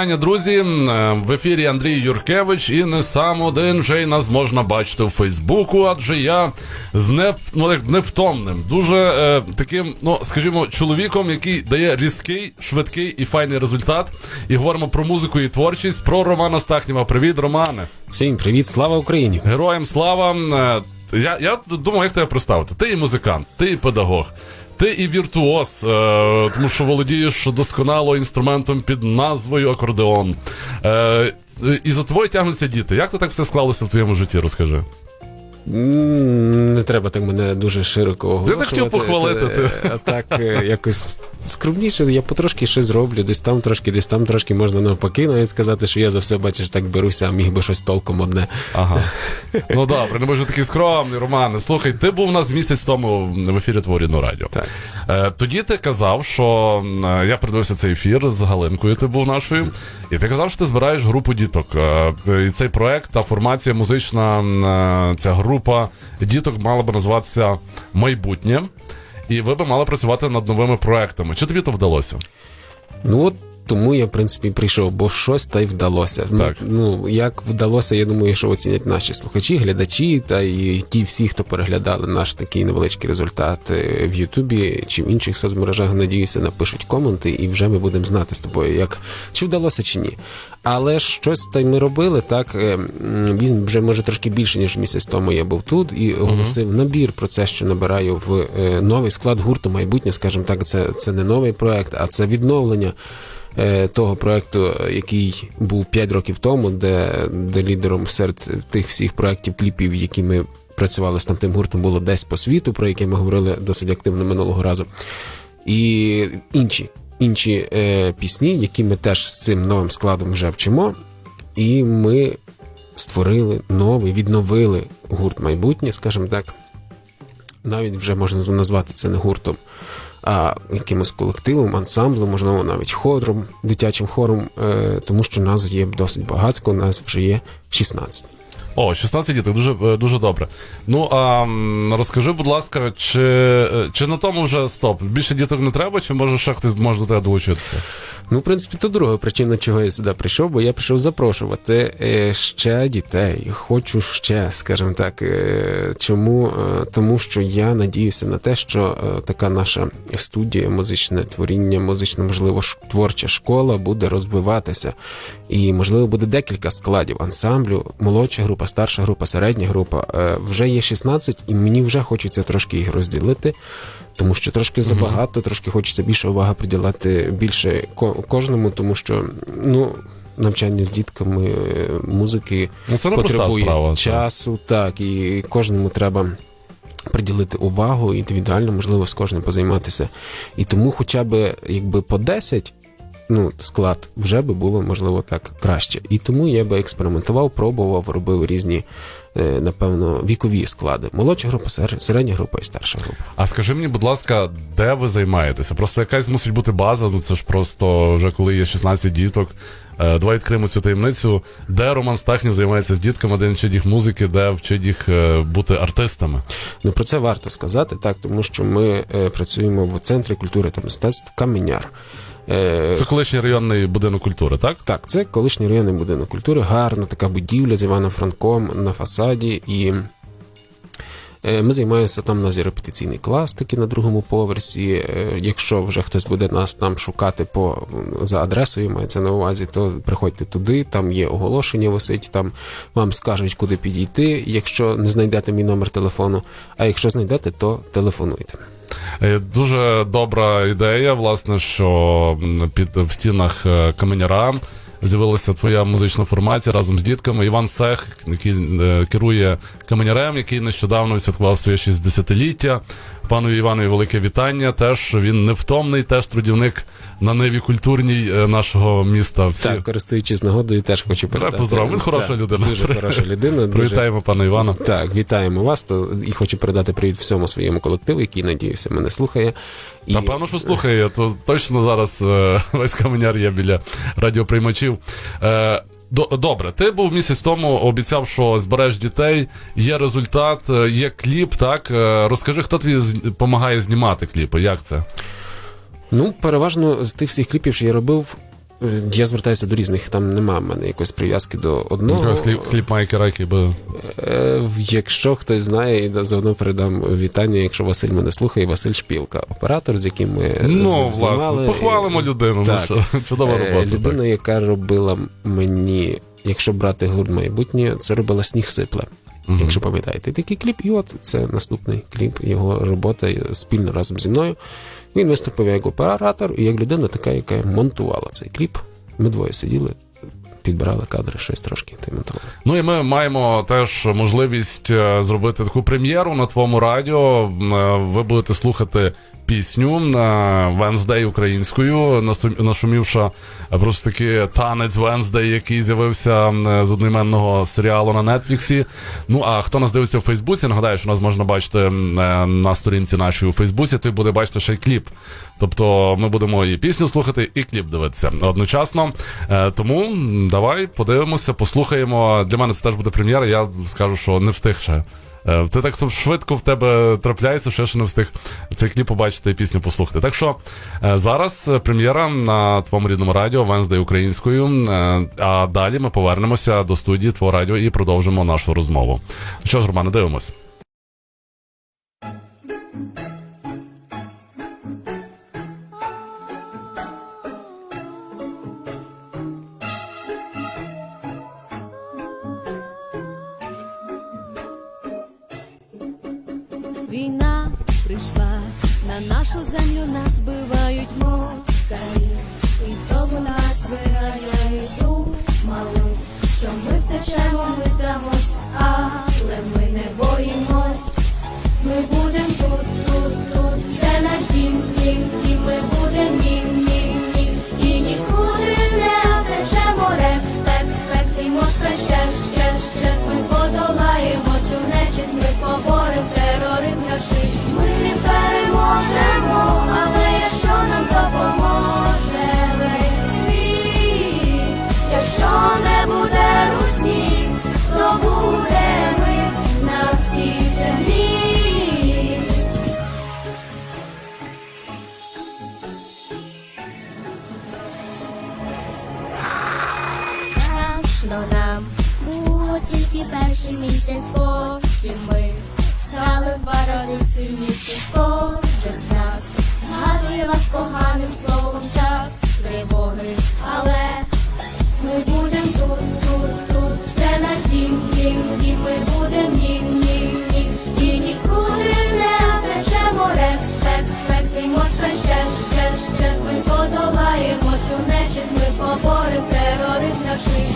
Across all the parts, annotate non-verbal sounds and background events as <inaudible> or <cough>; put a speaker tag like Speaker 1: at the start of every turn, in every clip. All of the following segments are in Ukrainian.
Speaker 1: Вітання, друзі. Е, В ефірі Андрій Юркевич, і не сам один вже й нас можна бачити у Фейсбуку, адже я з не, ну, як невтомним, дуже е, таким, ну скажімо, чоловіком, який дає різкий, швидкий і файний результат. І говоримо про музику і творчість. Про Романа Стахніва. Привіт, Романе.
Speaker 2: Всім привіт, слава Україні!
Speaker 1: Героям слава. Е, Я, я думав, як тебе представити. Ти і музикант, ти і педагог. Ти і віртуоз, е, тому що володієш досконало інструментом під назвою акордеон. Е, і за тобою тягнуться діти. Як то так все склалося в твоєму житті? Розкажи.
Speaker 2: Не треба так мене дуже широко
Speaker 1: Я
Speaker 2: оголошувати.
Speaker 1: так хотів похвалити,
Speaker 2: Е, Так, е, якось скромніше, я потрошки щось зроблю, десь там трошки, десь там трошки можна навпаки навіть сказати, що я за все, бачиш, так беруся, а міг би щось толком одне.
Speaker 1: Ага. Ну добре, не можу такий скромний, Романе. Слухай, ти був у нас місяць тому в ефірі твого рідного радіо.
Speaker 2: Так.
Speaker 1: Е, тоді ти казав, що я придивився цей ефір з Галинкою, ти був нашою, і ти казав, що ти збираєш групу діток. І цей проект, та формація музична, ця група діток мала б називатися Майбутнє. І ви б мали працювати над новими проектами. Чи тобі то вдалося?
Speaker 2: Ну от тому я, в принципі, прийшов, бо щось та й вдалося.
Speaker 1: Так.
Speaker 2: Ну, ну як вдалося, я думаю, що оцінять наші слухачі, глядачі та і ті всі, хто переглядали наш такий невеличкий результат е, в Ютубі чи в інших соцмережах, надіюся, напишуть коменти, і вже ми будемо знати з тобою, як чи вдалося чи ні. Але щось та й ми робили, так е, він вже може трошки більше, ніж місяць тому я був тут і оголосив набір про це, що набираю в е, новий склад гурту майбутнє, скажімо так, це, це не новий проект, а це відновлення того проекту, який був 5 років тому, де, де лідером серед тих всіх проєктів, кліпів, які ми працювали з там тим гуртом, було десь по світу, про яке ми говорили досить активно минулого разу. І інші, інші е, пісні, які ми теж з цим новим складом вже вчимо. І ми створили новий, відновили гурт майбутнє, скажімо так. Навіть вже можна назвати це не гуртом, а якимось колективом, ансамблем, можливо, навіть хором, дитячим хором, е, тому що нас є досить багатько, нас вже є 16.
Speaker 1: О, 16 діток, дуже, е, дуже добре. Ну а розкажи, будь ласка, чи, е, чи на тому вже стоп? Більше діток не треба, чи може ще хтось може до тебе долучитися?
Speaker 2: Ну, в принципі, то друга причина, чого я сюди прийшов, бо я прийшов запрошувати е, ще дітей. Хочу ще, скажімо так. Е, чому? Е, Тому що я надіюся на те, що така наша студія, музичне творіння, музична, можливо, творча школа буде розвиватися. І, можливо, буде декілька складів ансамблю, молодша група, старша група, середня група. Вже є 16, і мені вже хочеться трошки їх розділити тому що трошки забагато, трошки хочеться більше уваги приділяти більше кожному, тому що ну. Навчання з дітками е, музики
Speaker 1: Ну, це
Speaker 2: потребує
Speaker 1: справа. це.
Speaker 2: часу, так, і кожному треба приділити увагу, індивідуально, можливо, з кожним позайматися. І тому хоча б якби по 10 ну, склад вже би було, можливо, так краще. І тому я би експериментував, пробував, робив різні, е, напевно, вікові склади. Молодша група, сер- середня група і старша група.
Speaker 1: А скажи мені, будь ласка, де ви займаєтеся? Просто якась мусить бути база, ну це ж просто вже коли є 16 діток. Е, Давай відкриємо цю таємницю. Де Роман Стахнів займається з дітками, де він вчить їх музики, де вчить їх е, бути артистами?
Speaker 2: Ну про це варто сказати, так, тому що ми працюємо в центрі культури та мистецтв Каменяр. Е,
Speaker 1: Це колишній районний будинок культури, так?
Speaker 2: Так, це колишній районний будинок культури, гарна така будівля з Іваном Франком на фасаді. І е, ми займаємося там у нас є репетиційний клас, такий на другому поверсі. Е, Якщо вже хтось буде нас там шукати по за адресою, мається на увазі, то приходьте туди, там є оголошення, висить, там вам скажуть, куди підійти, якщо не знайдете мій номер телефону. А якщо знайдете, то телефонуйте.
Speaker 1: Е, Дуже добра ідея, власне, що під в стінах е, каменяра з'явилася твоя музична формація разом з дітками. Іван Сех, який е, керує каменярем, який нещодавно святкував своє 60-ліття. Панові Іванові велике вітання. Теж він невтомний, теж трудівник на ниві культурній е, нашого міста. Всі
Speaker 2: Так, користуючись нагодою, теж хочу
Speaker 1: Давай
Speaker 2: передати.
Speaker 1: поздоровимо. Він хороша
Speaker 2: Так,
Speaker 1: людина.
Speaker 2: Дуже хороша людина. Дуже...
Speaker 1: привітаємо пана Івана.
Speaker 2: Так, вітаємо вас. То і хочу передати привіт всьому своєму колективу, який надіюся мене слухає. І...
Speaker 1: Напевно, що слухає, то точно зараз е, <laughs> весь каменяр є біля радіоприймачів. До- Добре, ти був місяць тому, обіцяв, що збереш дітей, є результат, е, є кліп, так? Е, Розкажи, хто тобі допомагає знімати кліпи, як це?
Speaker 2: Ну, переважно з тих всіх кліпів, що я робив, я звертаюся до різних, там немає в мене якоїсь прив'язки до одного.
Speaker 1: Хліб, хлібмейкера, який би.
Speaker 2: Е, Якщо хтось знає, і заодно передам вітання, якщо Василь мене слухає, Василь Шпілка, оператор, з яким ми з
Speaker 1: Ну,
Speaker 2: ним
Speaker 1: власне,
Speaker 2: знімали.
Speaker 1: похвалимо людину.
Speaker 2: Так.
Speaker 1: Ну, що, <laughs> чудова
Speaker 2: Е,
Speaker 1: робота.
Speaker 2: Людина,
Speaker 1: так.
Speaker 2: яка робила мені, якщо брати гурт майбутнє, це робила сніг сипле.
Speaker 1: Мгм.
Speaker 2: Якщо пам'ятаєте, такий кліп, і от це наступний кліп, його робота спільно разом зі мною. Він виступив як оператор і як людина, така, яка монтувала цей кліп. Ми двоє сиділи, підбирали кадри, щось трошки монтували.
Speaker 1: Ну і ми маємо теж можливість е, зробити таку прем'єру на твоєму радіо. Е, Ви будете слухати пісню на Венздей українською, нашумівша просто таки танець Венздей, який з'явився з одноіменного серіалу на Нетфліксі. Ну а хто нас дивиться в Фейсбуці, нагадаю, що нас можна бачити е, на сторінці нашій у Фейсбуці, той буде бачити ще й кліп. Тобто ми будемо і пісню слухати, і кліп дивитися одночасно. Е, Тому давай подивимося, послухаємо. Для мене це теж буде прем'єра. Я скажу, що не встиг ще. Е, Це так швидко в тебе трапляється, що я ще не встиг цей кліп побачити і пісню послухати. Так що е, зараз е, прем'єра на твоєму рідному радіо Венздей українською. А далі ми повернемося до студії Твого радіо і продовжимо нашу розмову. Що ж, Романе, дивимось.
Speaker 3: Кожен з нас. Згадує вас поганим словом час тривоги, але ми будем тут, тут, тут, це наш дім, дім, дім, ми будем нім, нім, нім, і нікуди не втечемо, рекс, пекс, пекс, і москва, ще, ще, ще, ми подолаємо цю нечість, ми поборем тероризм наш.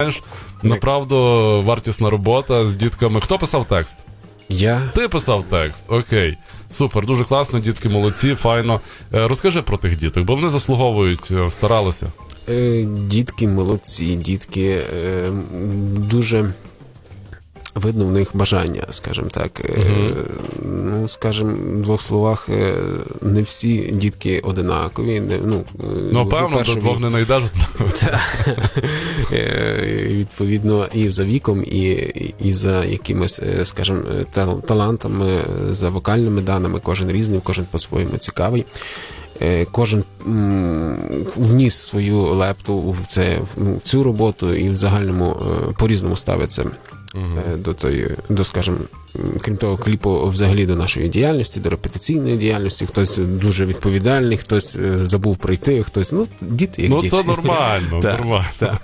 Speaker 1: Знаєш, направду вартісна робота з дітками. Хто писав текст?
Speaker 2: Я
Speaker 1: Ти писав текст. Окей. Супер, дуже класно, дітки молодці, файно. Е, Розкажи про тих діток, бо вони заслуговують, е, старалися.
Speaker 2: Е, Дітки молодці, дітки е, дуже видно в них бажання, скажімо так. Е, Ну, скажімо, в двох словах, е, не всі дітки одинакові. Не, ну, е,
Speaker 1: Ну, певно,
Speaker 2: по-перше,
Speaker 1: до двох не <laughs>
Speaker 2: е, відповідно, і за віком, і, і за якимись, скажімо, талантами, за вокальними даними, кожен різний, кожен по-своєму цікавий. Кожен вніс свою лепту в це ну, в цю роботу і в загальному е, по-різному ставиться е, до тої, до, скажімо, крім того, кліпу взагалі до нашої діяльності, до репетиційної діяльності. Хтось дуже відповідальний, хтось е, забув прийти, хтось ну діти як
Speaker 1: Ну,
Speaker 2: діти.
Speaker 1: то нормально, <laughs>
Speaker 2: Так,
Speaker 1: нормально.
Speaker 2: так.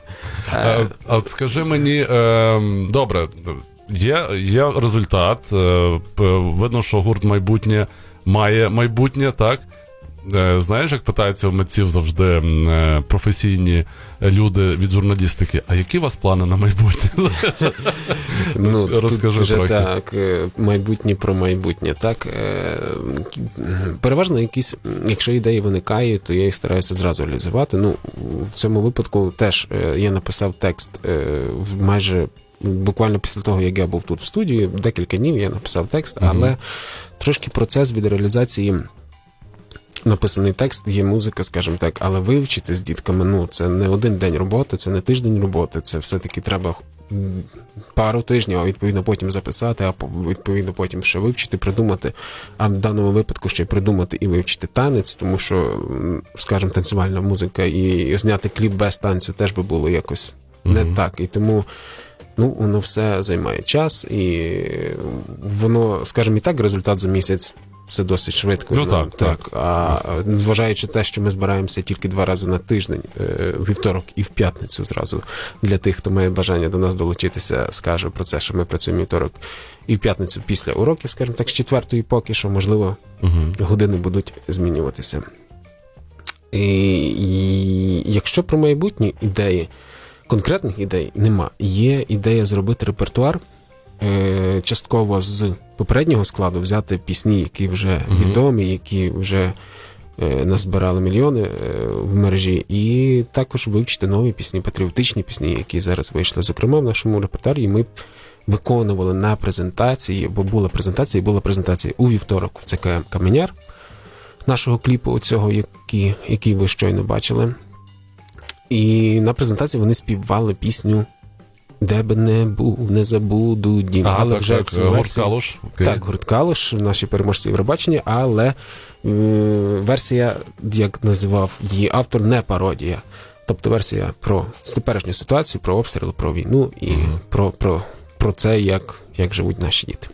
Speaker 1: Е, А от скажи мені, е, добре, є, є результат. е, Видно, що гурт майбутнє має майбутнє, так? Е, Знаєш, як питаються у митців завжди е, професійні люди від журналістики, а які у вас плани на майбутнє? <laughs>
Speaker 2: Ну,
Speaker 1: Розкажи
Speaker 2: тут вже
Speaker 1: трохи.
Speaker 2: так, е, майбутнє про майбутнє. Так, переважно якісь, якщо ідеї виникають, то я їх стараюся зразу реалізувати. Ну, в цьому випадку теж я написав текст майже буквально після того, як я був тут в студії, декілька днів я написав текст, але трошки процес від реалізації. Написаний текст, є музика, скажімо так, але вивчити з дітками, ну це не один день роботи, це не тиждень роботи, це все-таки треба пару тижнів, а відповідно потім записати, а відповідно потім ще вивчити, придумати. А в даному випадку ще придумати і вивчити танець, тому що, скажімо, танцювальна музика і зняти кліп без танцю теж би було якось не
Speaker 1: Мгм.
Speaker 2: так. І тому. Ну, воно все займає час, і воно, скажімо, і так результат за місяць все досить швидко.
Speaker 1: Ну, так, так.
Speaker 2: А зважаючи те, що ми збираємося тільки два рази на тиждень, е, вівторок і в п'ятницю зразу для тих, хто має бажання до нас долучитися, скажу про це, що ми працюємо вівторок і в п'ятницю після уроків, скажімо так, з четвертої поки що, можливо, години будуть змінюватися. І, і якщо про майбутні ідеї, конкретних ідей нема. Є ідея зробити репертуар е, частково з попереднього складу, взяти пісні, які вже відомі, які вже е, назбирали мільйони е, в мережі, і також вивчити нові пісні, патріотичні пісні, які зараз вийшли, зокрема в нашому репертуарі. Ми виконували на презентації, бо була презентація, і була презентація у вівторок в ЦКМ Каменяр нашого кліпу, оцього, який, який ви щойно бачили. І на презентації вони співали пісню Де б не був, не забуду дім.
Speaker 1: А,
Speaker 2: але
Speaker 1: так,
Speaker 2: вже
Speaker 1: так,
Speaker 2: цю
Speaker 1: Гурт
Speaker 2: версію-
Speaker 1: Калуш. окей.
Speaker 2: так, гурт Калуш, наші переможці Євробачення, але е, версія, як називав її автор, не пародія. Тобто версія про теперішню ситуацію, про обстріл, про війну і
Speaker 1: Мгм.
Speaker 2: про, про, про це, як, як живуть наші діти.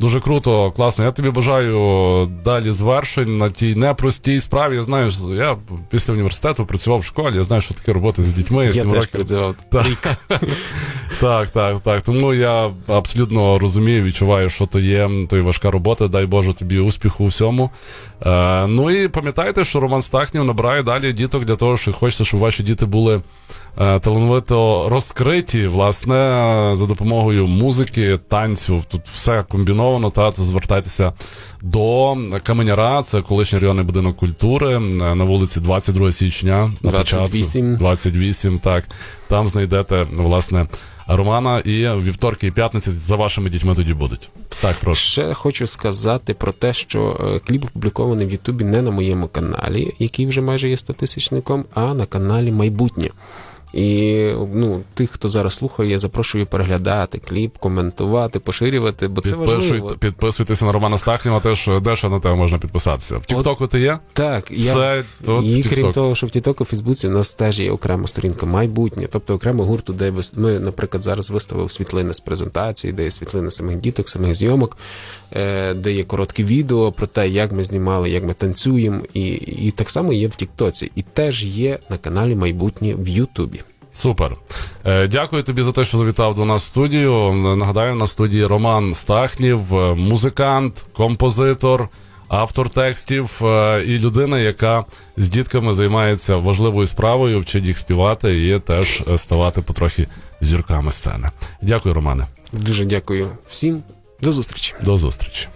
Speaker 1: Дуже круто, класно. Я тобі бажаю далі звершень на тій непростій справі. Я знаю, що я після університету працював в школі, я знаю, що таке робота з дітьми.
Speaker 2: Я
Speaker 1: сім
Speaker 2: теж
Speaker 1: років.
Speaker 2: працював
Speaker 1: Так. <laughs> так, так, так. Тому я абсолютно розумію, відчуваю, що то є то є важка робота. Дай Боже тобі успіху у всьому. Е, ну і пам'ятайте, що Роман Стахнів набирає далі діток для того, що хочеться, щоб ваші діти були е, талановито розкриті, власне, за допомогою музики, танцю. Тут все комбіновано. Та то звертайтеся до Каменяра, це колишній районний будинок культури е, на вулиці 22 січня. На
Speaker 2: 28.
Speaker 1: початку. 28, так. Там знайдете, власне, Романа, і вівторки і п'ятниці за вашими дітьми тоді будуть. Так, прошу.
Speaker 2: Ще хочу сказати про те, що е, кліп опублікований в Ютубі не на моєму каналі, який вже майже є 100 тисячником, а на каналі Майбутнє. І ну, тих, хто зараз слухає, я запрошую переглядати кліп, коментувати, поширювати, бо це важливо.
Speaker 1: Підписуйтеся на Романа Стахнєва, теж е, на тебе можна підписатися. В Тіктоку ти є?
Speaker 2: Так, я
Speaker 1: Все, от
Speaker 2: і
Speaker 1: в
Speaker 2: крім
Speaker 1: TikTok.
Speaker 2: того, що в Тіктоку, в Фейсбуці у нас теж є окрема сторінка майбутнє, тобто окремо гурту, де вис- ми, наприклад, зараз виставив світлини з презентації, де є світлини самих діток, самих зйомок, е, де є короткі відео про те, як ми знімали, як ми танцюємо, і, і так само є в Тіктоці, і теж є на каналі Майбутнє в Ютубі.
Speaker 1: Супер. Е, Дякую тобі за те, що завітав до нас в студію. Нагадаю, на студії Роман Стахнів, е, музикант, композитор, автор текстів е, і людина, яка з дітками займається важливою справою, вчить їх співати і теж ставати потрохи зірками сцени. Дякую, Романе.
Speaker 2: Дуже дякую всім. До зустрічі.
Speaker 1: До зустрічі.